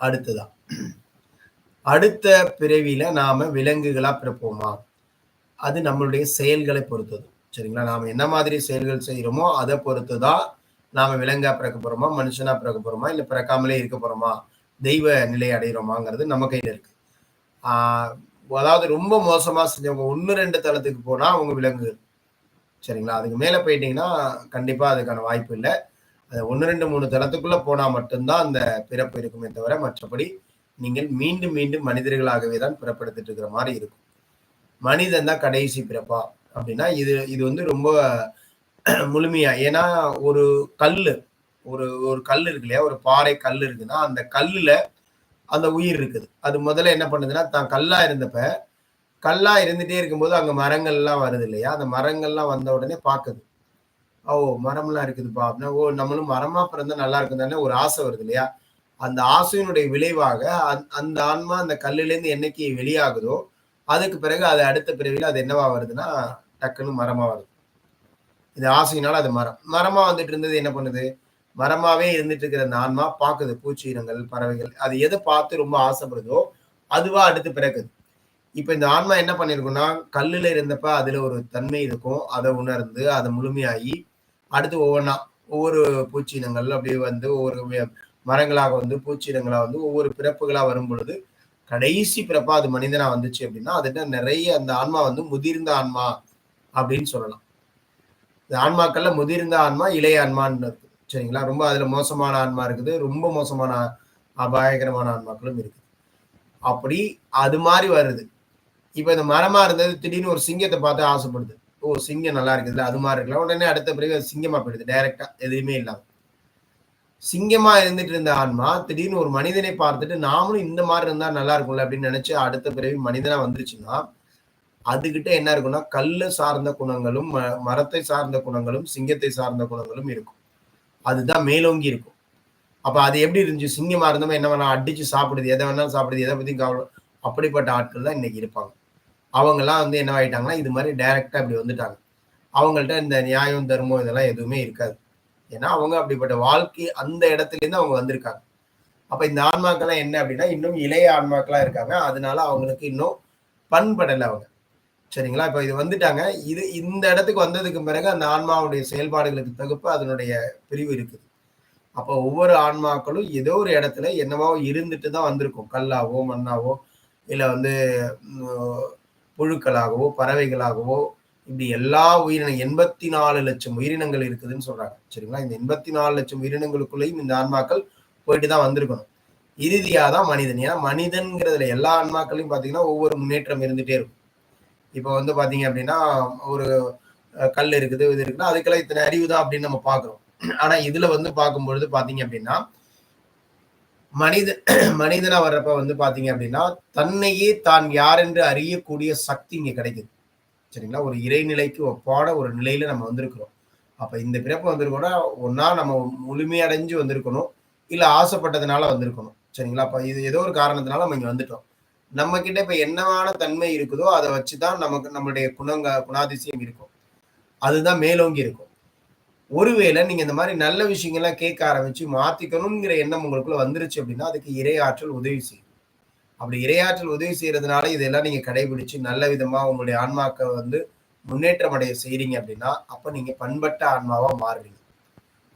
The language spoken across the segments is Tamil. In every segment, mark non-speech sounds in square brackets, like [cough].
அடுத்ததான் அடுத்த பிறவியில நாம விலங்குகளா பிறப்போமா? அது நம்மளுடைய செயல்களை பொறுத்தது. சரிங்களா? நாம என்ன மாதிரி செயல்கள் செய்யறோமோ அதை பொறுத்து தான் நாம விலங்கா பிறக்க போறோமா? மனுஷனா பிறக்க போறோமா? இல்ல பிறக்காமலே இருக்க போறோமா? தெய்வ நிலை அடைகிறோமாங்கிறது நம்ம கையில இருக்கு. ஆஹ் அதாவது ரொம்ப மோசமா செஞ்சவங்க ஒன்னு ரெண்டு தளத்துக்கு போனா அவங்க விலங்குகள். சரிங்களா? அதுக்கு மேல போயிட்டீங்கன்னா கண்டிப்பா அதுக்கான வாய்ப்பு இல்லை. ஒன்று ரெண்டு மூணு தளத்துக்குள்ள போனால் மட்டும்தான் அந்த பிறப்பு இருக்குமே தவிர மற்றபடி நீங்கள் மீண்டும் மீண்டும் மனிதர்களாகவே தான் பிறப்படுத்திட்டு இருக்கிற மாதிரி இருக்கும். மனிதன் தான் கடைசி பிறப்பா? அப்படின்னா இது இது வந்து ரொம்ப [clears throat] முழுமையா ஏன்னா ஒரு கல் ஒரு ஒரு கல் இருக்கு இல்லையா? ஒரு பாறை கல் இருக்குன்னா அந்த கல்லுல அந்த உயிர் இருக்குது. அது முதல்ல என்ன பண்ணுதுன்னா தான் கல்லா இருந்தப்ப கல்லா இருந்துட்டே இருக்கும்போது அங்க மரங்கள்லாம் வருது இல்லையா? அந்த மரங்கள்லாம் வந்த உடனே பார்க்குது. ஓ மரம்லாம் இருக்குதுப்பா. அப்படின்னா ஓ நம்மளும் மரமா பிறந்தா நல்லா இருக்கும் தானே ஒரு ஆசை வருது இல்லையா? அந்த ஆசையினுடைய விளைவாக அந்த ஆன்மா அந்த கல்லுலேருந்து என்னைக்கு வெளியாகுதோ அதுக்கு பிறகு அது அடுத்த பிறவியில் அது என்னவா வருதுன்னா டக்குன்னு மரமா வருது. இது ஆசையினால அது மரம். மரமா வந்துட்டு இருந்தது என்ன பண்ணுது? மரமாவே இருந்துட்டு இருக்கிற அந்த ஆன்மா பார்க்குது. பூச்சி இனங்கள் பறவைகள். அது எதை பார்த்து ரொம்ப ஆசைப்படுதோ அதுவா அடுத்து பிறக்குது. இப்ப இந்த ஆன்மா என்ன பண்ணிருக்கும்னா கல்லுல இருந்தப்ப அதுல ஒரு தன்மை இருக்கும். அதை உணர்ந்து அதை முழுமையாகி அடுத்து ஒவ்வொன்றா ஒவ்வொரு பூச்சி இனங்கள் அப்படியே வந்து ஒவ்வொரு மரங்களாக வந்து பூச்சினங்களாக வந்து ஒவ்வொரு பிறப்புகளாக வரும் பொழுது கடைசி பிறப்பா அது மனிதனா வந்துச்சு அப்படின்னா அதுட்ட நிறைய அந்த ஆன்மா வந்து முதிர்ந்த ஆன்மா அப்படின்னு சொல்லலாம். இந்த ஆன்மாக்கள்ல முதிர்ந்த ஆன்மா இளைய ஆன்மான்னு இருக்கு. சரிங்களா? ரொம்ப அதுல மோசமான ஆன்மா இருக்குது. ரொம்ப மோசமான அபாயகரமான ஆன்மாக்களும் இருக்குது. அப்படி அது மாதிரி வருது. இப்ப இந்த மரமா இருந்தது திடீர்னு ஒரு சிங்கத்தை பார்த்து ஆசைப்படுது. ஓ சிங்கம் நல்லா இருக்குதுல்ல அது மாதிரி இருக்கலாம். உடனே அடுத்த பிறகு சிங்கமா போயிடுது டைரக்டா எதுவுமே இல்லாம. சிங்கமா இருந்துட்டு இருந்த ஆன்மா திடீர்னு ஒரு மனிதனை பார்த்துட்டு நாமளும் இந்த மாதிரி இருந்தா நல்லா இருக்கும்ல அப்படின்னு நினைச்சு அடுத்த பிறகு மனிதனா வந்துருச்சுன்னா அதுகிட்ட என்ன இருக்கும்னா கல்லு சார்ந்த குணங்களும் மரத்தை சார்ந்த குணங்களும் சிங்கத்தை சார்ந்த குணங்களும் இருக்கும். அதுதான் மேலோங்கி இருக்கும். அப்ப அது எப்படி இருந்துச்சு? சிங்கமா இருந்தவங்க என்ன வேணா அடிச்சு சாப்பிடுது எதை வேணாலும் சாப்பிடுது எதை பத்தியும் கவலை அப்படிப்பட்ட ஆட்கள் தான் இன்னைக்கு இருப்பாங்க. அவங்கெல்லாம் வந்து என்ன ஆகிட்டாங்கன்னா இது மாதிரி டைரக்டா இப்படி வந்துட்டாங்க. அவங்கள்ட்ட இந்த நியாயம் தர்மம் இதெல்லாம் எதுவுமே இருக்காது. ஏன்னா அவங்க அப்படிப்பட்ட வாழ்க்கை அந்த இடத்துல இருந்து அவங்க வந்திருக்காங்க. அப்ப இந்த ஆன்மாக்கள்லாம் என்ன அப்படின்னா இன்னும் இளைய ஆன்மாக்களா இருக்காங்க. அதனால அவங்களுக்கு இன்னும் பண்படலை அவங்க. சரிங்களா? இப்போ இது வந்துட்டாங்க. இது இந்த இடத்துக்கு வந்ததுக்கு பிறகு அந்த ஆன்மாவுடைய செயல்பாடுகளுக்கு தகுப்பு அதனுடைய பிரிவு இருக்குது. அப்போ ஒவ்வொரு ஆன்மாக்களும் ஏதோ ஒரு இடத்துல என்னவோ இருந்துட்டு தான் வந்திருக்கும். கல்லாவோ மண்ணாவோ இல்லை வந்து புழுக்களாகவோ பறவைகளாகவோ இப்படி எல்லா உயிரினம் எண்பத்தி நாலு லட்சம் உயிரினங்கள் இருக்குதுன்னு சொல்றாங்க. சரிங்களா? இந்த எண்பத்தி நாலு லட்சம் உயிரினங்களுக்குள்ளேயும் இந்த ஆன்மாக்கள் போயிட்டு தான் வந்திருக்கணும். இறுதியாக தான் மனிதன். ஏன்னா மனிதன்கிறதுல எல்லா ஆன்மாக்களையும் பார்த்தீங்கன்னா ஒவ்வொரு முன்னேற்றம் இருந்துகிட்டே இருக்கும். இப்போ வந்து பார்த்தீங்க அப்படின்னா ஒரு கல் இருக்குது இது இருக்குன்னா அதுக்கெல்லாம் இத்தனை அறிவு தான் அப்படின்னு நம்ம பார்க்குறோம். ஆனால் இதில் வந்து பார்க்கும்பொழுது பார்த்தீங்க அப்படின்னா மனித மனிதனா வர்றப்ப வந்து பாத்தீங்க அப்படின்னா தன்னையே தான் யார் என்று அறியக்கூடிய சக்தி இங்க கிடைக்குது. சரிங்களா? ஒரு இறைநிலைக்கு ஒப்பான ஒரு நிலையில நம்ம வந்திருக்கிறோம். அப்ப இந்த பிறப்பு வந்திருக்கோம்னா ஒன்னா நம்ம முழுமையடைஞ்சு வந்திருக்கணும். இல்ல ஆசைப்பட்டதுனால வந்திருக்கணும். சரிங்களா? அப்ப இது ஏதோ ஒரு காரணத்தினால நம்ம இங்க வந்துட்டோம். நம்ம கிட்ட இப்ப என்னவான தன்மை இருக்குதோ அதை வச்சுதான் நமக்கு நம்மளுடைய குணங்க குணாதிசயம் இருக்கும். அதுதான் மேலோங்கி இருக்கும். ஒருவேளை நீங்க இந்த மாதிரி நல்ல விஷயங்கள்லாம் கேட்க ஆரம்பிச்சு மாத்திக்கணுங்கிற எண்ணம் உங்களுக்குள்ள வந்துருச்சு அப்படின்னா அதுக்கு இரையாற்றல் உதவி செய்யும். அப்படி இரையாற்றல் உதவி செய்யறதுனால இதெல்லாம் நீங்க கடைபிடிச்சு நல்ல விதமா உங்களுடைய ஆன்மாக்க வந்து முன்னேற்றம் அடைய செய்றீங்க அப்படின்னா அப்ப நீங்க பண்பட்ட ஆன்மாவா மாறுறீங்க.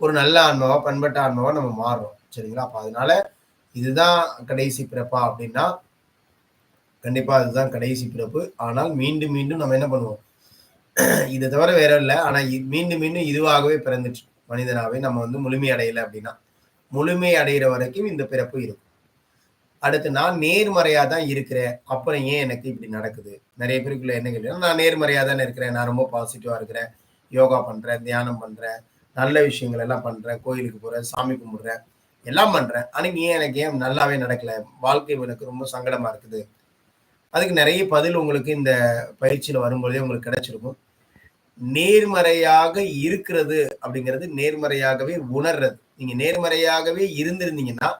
ஒரு நல்ல ஆன்மாவா பண்பட்ட ஆன்மாவா நம்ம மாறுறோம். சரிங்களா? அப்ப அதனால இதுதான் கடைசி பிறப்பா அப்படின்னா கண்டிப்பா அதுதான் கடைசி பிறப்பு. ஆனால் மீண்டும் மீண்டும் நம்ம என்ன பண்ணுவோம்? இதை தவிர வேற இல்லை. ஆனா மீண்டும் மீண்டும் இதுவாகவே பிறந்துச்சு. மனிதனாவே நம்ம வந்து முழுமை அடையல அப்படின்னா. முழுமை அடைகிற வரைக்கும் இந்த பிறப்பு இருக்கும். அடுத்து நான் நேர்மறையா தான் இருக்கிறேன். அப்புறம் ஏன் எனக்கு இப்படி நடக்குது? நிறைய பேருக்குள்ள என்ன கேட்டீங்கன்னா நான் நேர்மறையா தானே இருக்கிறேன். நான் ரொம்ப பாசிட்டிவா இருக்கிறேன். யோகா பண்றேன் தியானம் பண்றேன். நல்ல விஷயங்கள் எல்லாம் பண்றேன். கோயிலுக்கு போறேன் சாமி கும்பிடுறேன். எல்லாம் பண்றேன். ஆனா ஏன் எனக்கு ஏன் நல்லாவே நடக்கல? வாழ்க்கை எனக்கு ரொம்ப சங்கடமா இருக்குது. அதுக்கு நிறைய பதில் உங்களுக்கு இந்த பயிற்சியில வரும்போதே உங்களுக்கு கிடைச்சிருக்கும். நேர்மறையாக இருக்கிறது அப்படிங்கிறது நேர்மறையாகவே உணர்றது. நீங்க நேர்மறையாகவே இருந்திருந்தீங்கன்னா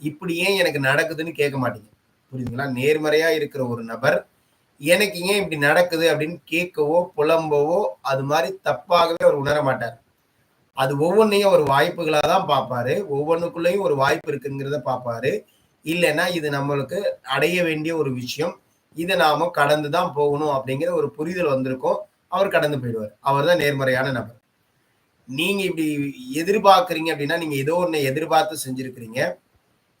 இப்படி ஏன் எனக்கு நடக்குதுன்னு கேட்க மாட்டீங்க. புரியுதுங்களா? நேர்மறையா இருக்கிற ஒரு நபர் எனக்கு ஏன் இப்படி நடக்குது அப்படின்னு கேட்கவோ புலம்பவோ அது மாதிரி தப்பாகவே அவர் உணர மாட்டார். அது ஒவ்வொன்றையும் ஒரு வாய்ப்புகளாக தான் பார்ப்பாரு. ஒவ்வொன்றுக்குள்ளேயும் ஒரு வாய்ப்பு இருக்குங்கிறத பார்ப்பாரு. இல்லைன்னா இது நம்மளுக்கு அடைய வேண்டிய ஒரு விஷயம். இதை நாம கடந்து தான் போகணும் அப்படிங்கிற ஒரு புரிதல் வந்திருக்கும். அவர் கடந்து போயிடுவார். அவர் தான் நேர்மறையான நபர். நீங்க இப்படி எதிர்பார்க்குறீங்க அப்படின்னா நீங்க ஏதோ ஒன்று எதிர்பார்த்து செஞ்சிருக்கிறீங்க.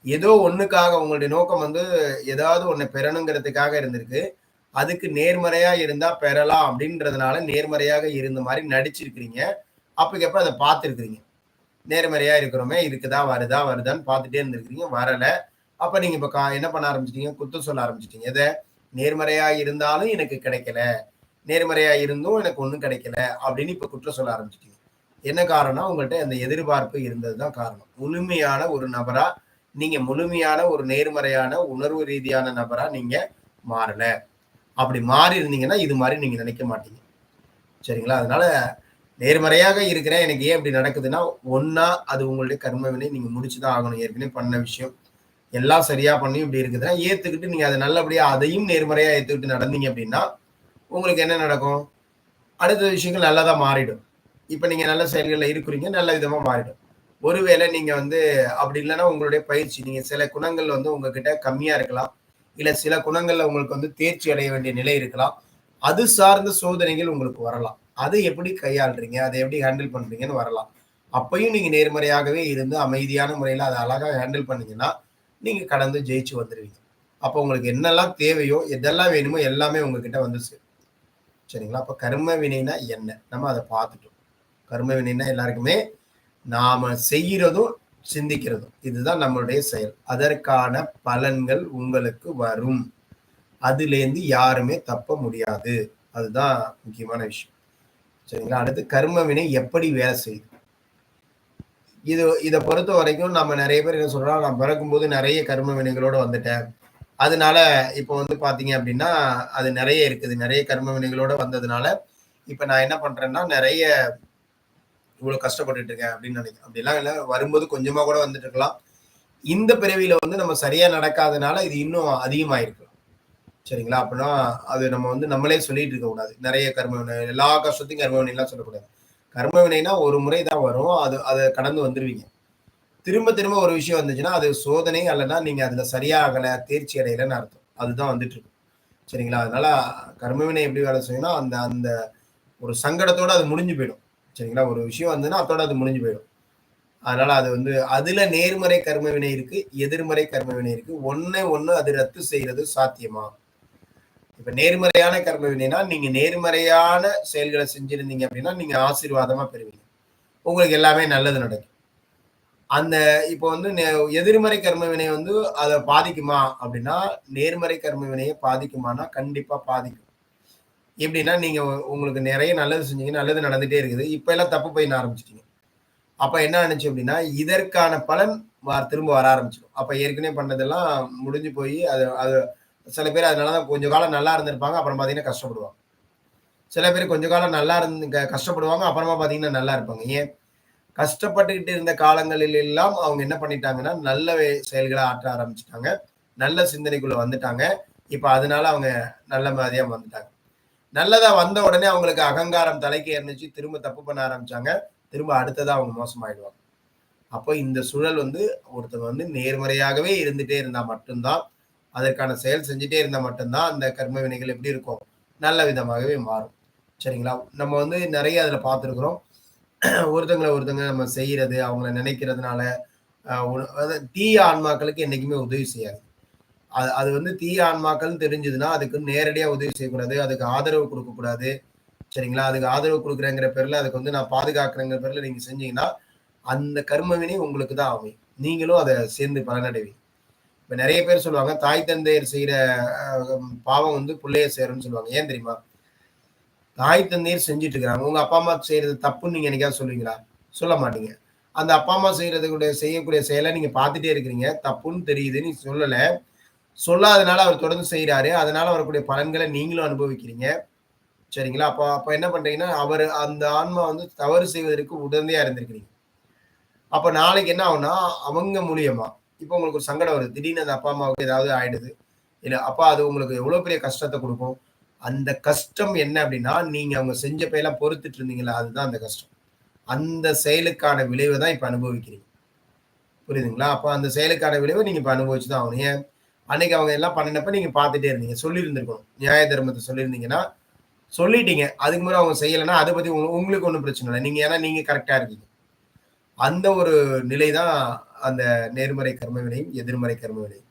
ஏதோ ஒண்ணுக்காக உங்களுடைய நோக்கம் வந்து ஏதாவது ஒன்று பெறணுங்கிறதுக்காக இருந்திருக்கு. அதுக்கு நேர்மறையா இருந்தா பெறலாம் அப்படின்றதுனால நேர்மறையாக இருந்த மாதிரி நடிச்சிருக்கிறீங்க. அப்பக்கப்ப அதை பார்த்துருக்குறீங்க. நேர்மறையா இருக்கிறோமே இருக்குதா வருதா வருதான்னு பார்த்துட்டே இருந்திருக்கிறீங்க. வரல. அப்ப நீங்க இப்ப கா- என்ன பண்ண ஆரம்பிச்சிட்டீங்க? குத்தம் சொல்ல ஆரம்பிச்சிட்டீங்க. எதை? நேர்மறையா இருந்தாலும் எனக்கு கிடைக்கல. நேர்மறையா இருந்தும் எனக்கு ஒன்றும் கிடைக்கல அப்படின்னு இப்ப குற்றம் சொல்ல ஆரம்பிச்சிட்டீங்க. என்ன காரணம் உங்கள்கிட்ட அந்த எதிர்பார்ப்பு இருந்ததுதான் காரணம். முழுமையான ஒரு நபரா நீங்க முழுமையான ஒரு நேர்மறையான உணர்வு ரீதியான நபரா நீங்க மாறல. அப்படி மாறி இருந்தீங்கன்னா இது மாதிரி நீங்க நினைக்க மாட்டீங்க. சரிங்களா? அதனால நேர்மறையாக இருக்கிறேன் எனக்கு ஏன் இப்படி நடக்குதுன்னா ஒன்னா அது உங்களுடைய கர்மவினை நீங்க முடிச்சுதான் ஆகணும். ஏற்கனவே பண்ண விஷயம். எல்லாம் சரியா பண்ணி இப்படி இருக்குதுன்னா ஏத்துக்கிட்டு நீங்க அதை நல்லபடியா அதையும் நேர்மறையா ஏத்துக்கிட்டு நடந்தீங்க அப்படின்னா உங்களுக்கு என்ன நடக்கும்? அடுத்த விஷயங்கள் நல்லதா மாறிடும். இப்ப நீங்க நல்ல செயல்களில் இருக்கிறீங்க நல்ல விதமா மாறிடும். ஒருவேளை நீங்க வந்து அப்படி இல்லைன்னா உங்களுடைய பயிற்சி நீங்க சில குணங்கள் வந்து உங்ககிட்ட கம்மியா இருக்கலாம். இல்ல சில குணங்கள்ல உங்களுக்கு வந்து தேர்ச்சி அடைய வேண்டிய நிலை இருக்கலாம். அது சார்ந்த சோதனைகள் உங்களுக்கு வரலாம். அதை எப்படி கையாளுறீங்க? அதை எப்படி ஹேண்டில் பண்றீங்கன்னு வரலாம். அப்பையும் நீங்க நேர்மறையாகவே இருந்து அமைதியான முறையில அதை அழகா ஹேண்டில் பண்ணீங்கன்னா நீங்கள் கடந்து ஜெயிச்சு வந்துடுவீங்க அப்போ உங்களுக்கு என்னெல்லாம் தேவையோ எதெல்லாம் வேணுமோ எல்லாமே உங்ககிட்ட வந்து சேரும். சரிங்களா? அப்போ கர்ம வினைனா என்ன? நம்ம அதை பார்த்துட்டோம். கர்ம வினைனா எல்லாருக்குமே நாம் செய்கிறதும் சிந்திக்கிறதும் இதுதான் நம்மளுடைய செயல். அதற்கான பலன்கள் உங்களுக்கு வரும். அதுலேருந்து யாருமே தப்ப முடியாது. அதுதான் முக்கியமான விஷயம். சரிங்களா? அடுத்து கர்ம வினை எப்படி வேலை செய்யுது? இது இதை பொறுத்த வரைக்கும் நம்ம நிறைய பேர் என்ன சொல்றோம் நான் பிறக்கும்போது நிறைய கரும வினைகளோட வந்துட்டேன். அதனால இப்போ வந்து பாத்தீங்க அப்படின்னா அது நிறைய இருக்குது. நிறைய கர்ம வினைகளோட வந்ததுனால இப்ப நான் என்ன பண்றேன்னா நிறைய இவ்வளவு கஷ்டப்பட்டுட்டு இருக்கேன் அப்படின்னு நினைக்கிறேன். அப்படிலாம் இல்லை வரும்போது கொஞ்சமா கூட வந்துட்டு இருக்கலாம். இந்த பிறவியில வந்து நம்ம சரியா நடக்காதனால இது இன்னும் அதிகமாயிருக்கலாம் சரிங்களா? அப்படின்னா அது நம்ம வந்து நம்மளே சொல்லிட்டு இருக்க கூடாது நிறைய கர்ம வினை எல்லா கஷ்டத்தையும் கர்ம வினைலாம் சொல்லக்கூடாது. கர்ம வினைனா ஒரு முறை தான் வரும். அது அதை கடந்து வந்துருவீங்க. திரும்ப திரும்ப ஒரு விஷயம் வந்துச்சுன்னா அது சோதனை அல்லனா நீங்க அதுல சரியாகல தேர்ச்சி அடையலைன்னு அர்த்தம். அதுதான் வந்துட்டு இருக்கும் சரிங்களா? அதனால கர்மவினை எப்படி வேலை செய்யணும் அந்த அந்த ஒரு சங்கடத்தோட அது முடிஞ்சு போயிடும். சரிங்களா? ஒரு விஷயம் வந்துன்னா அதோட அது முடிஞ்சு போயிடும். அதனால அது வந்து அதுல நேர்மறை கர்மவினை இருக்கு எதிர்மறை கர்ம வினை இருக்கு. ஒன்னே ஒன்னு அது ரத்து செய்யறது சாத்தியமா? இப்ப நேர்மறையான கர்ம வினைனா நீங்க நேர்மறையான செயல்களை செஞ்சிருந்தீங்க அப்படின்னா நீங்க ஆசீர்வாதமா பெறுவீங்க. உங்களுக்கு எல்லாமே நல்லது நடக்கும். அந்த இப்போ வந்து எதிர்மறை கர்ம வினை வந்து அதை பாதிக்குமா அப்படின்னா நேர்மறை கர்ம வினையை பாதிக்குமானா கண்டிப்பா பாதிக்கும். எப்படின்னா நீங்க உங்களுக்கு நிறைய நல்லது செஞ்சீங்க நல்லது நடந்துட்டே இருக்குது. இப்ப எல்லாம் தப்பு போய் ஆரம்பிச்சிட்டீங்க. அப்ப என்ன நினைச்சு அப்படின்னா இதற்கான பலன் வ- திரும்ப வர ஆரம்பிச்சிடும். அப்ப ஏற்கனவே பண்ணதெல்லாம் முடிஞ்சு போய் அது அது சில பேர் அதனாலதான் கொஞ்ச காலம் நல்லா இருந்திருப்பாங்க அப்புறம் பாத்தீங்கன்னா கஷ்டப்படுவாங்க. சில பேர் கொஞ்ச காலம் நல்லா இருந்து க- கஷ்டப்படுவாங்க அப்புறமா பாத்தீங்கன்னா நல்லா இருப்பாங்க. ஏன்? கஷ்டப்பட்டுக்கிட்டு இருந்த காலங்களில் எல்லாம் அவங்க என்ன பண்ணிட்டாங்கன்னா நல்ல செயல்களை ஆற்ற ஆரம்பிச்சிட்டாங்க. நல்ல சிந்தனைக்குள்ள வந்துட்டாங்க. இப்ப அதனால அவங்க நல்ல மாதிரியா வந்துட்டாங்க. நல்லதா வந்த உடனே அவங்களுக்கு அகங்காரம் தலைக்கு இருந்துச்சு திரும்ப தப்பு பண்ண ஆரம்பிச்சாங்க. திரும்ப அடுத்ததா அவங்க மோசமாயிடுவாங்க. அப்போ இந்த சூழல் வந்து ஒருத்தர் வந்து நேர்மறையாகவே இருந்துட்டே இருந்தா மட்டும்தான் அதற்கான செயல் செஞ்சுட்டே இருந்தால் மட்டும்தான் அந்த கர்ம வினைகள் எப்படி இருக்கும்? நல்ல விதமாகவே மாறும். சரிங்களா? நம்ம வந்து நிறைய அதில் பார்த்துருக்குறோம். [clears throat] ஒருத்தங்களை ஒருத்தங்க நம்ம செய்கிறது அவங்கள நினைக்கிறதுனால அதாவது தீய ஆன்மாக்களுக்கு என்றைக்குமே உதவி செய்யாது. அது அது வந்து தீய ஆன்மாக்கள்னு தெரிஞ்சதுன்னா அதுக்கு நேரடியாக உதவி செய்யக்கூடாது அதுக்கு ஆதரவு கொடுக்கக்கூடாது. சரிங்களா? அதுக்கு ஆதரவு கொடுக்குறேங்கிற பேரில் அதுக்கு வந்து நான் பாதுகாக்கிறேங்கிற பேரில் நீங்கள் செஞ்சீங்கன்னா அந்த கர்மவினை உங்களுக்கு தான் அமையும். நீங்களும் அதை சேர்ந்து பலனடைவீங்க. இப்ப நிறைய பேர் சொல்லுவாங்க தாய் தந்தையர் செய்யற பாவம் வந்து பிள்ளைய சேரும்னு சொல்லுவாங்க. ஏன் தெரியுமா? தாய் தந்தையர் செஞ்சுட்டு இருக்கிறாங்க. உங்க அப்பா அம்மா செய்யறது தப்புன்னு நீங்க என்னைக்காவது சொல்லுவீங்களா சொல்ல மாட்டீங்க. அந்த அப்பா அம்மா செய்யறதுடைய செய்யக்கூடிய செயலை நீங்க பார்த்துட்டே இருக்கிறீங்க. தப்புன்னு தெரியுது நீ சொல்லல. சொல்லாதனால அவர் தொடர்ந்து செய்யறாரு அதனால வரக்கூடிய பலன்களை நீங்களும் அனுபவிக்கிறீங்க. சரிங்களா? அப்போ அப்ப என்ன பண்றீங்கன்னா அவர் அந்த ஆன்மா வந்து தவறு செய்வதற்கு உடந்தையா இருந்திருக்கிறீங்க. அப்ப நாளைக்கு என்ன ஆகும்னா அவங்க மூலியமா இப்போ உங்களுக்கு ஒரு சங்கடம் வருது. திடீர்னு அந்த அப்பா அம்மாவுக்கு ஏதாவது ஆயிடுது. இல்லை அப்பா அது உங்களுக்கு எவ்வளோ பெரிய கஷ்டத்தை கொடுக்கும்? அந்த கஷ்டம் என்ன அப்படின்னா நீங்க அவங்க செஞ்ச பையெல்லாம் பொறுத்துட்டு இருந்தீங்களா அதுதான் அந்த கஷ்டம். அந்த செயலுக்கான விளைவை தான் இப்போ அனுபவிக்கிறீங்க. புரியுதுங்களா? அப்போ அந்த செயலுக்கான விளைவை நீங்கள் இப்போ அனுபவிச்சு தான் ஆகணும். ஏன்? அன்னைக்கு அவங்க எல்லாம் பண்ணினப்ப நீங்கள் பார்த்துட்டே இருந்தீங்க. சொல்லியிருந்திருக்கணும். நியாய தர்மத்தை சொல்லியிருந்தீங்கன்னா சொல்லிட்டீங்க. அதுக்கு முன்னாடி அவங்க செய்யலைன்னா அதை பற்றி உங்களுக்கு- உங்களுக்கு ஒன்றும் பிரச்சனை இல்லை. நீங்கள் ஏன்னா நீங்கள் கரெக்டாக இருக்கீங்க. அந்த ஒரு நிலை தான் அந்த நேர்மறை கர்மவினையும் எதிர்மறை கர்மவினையும்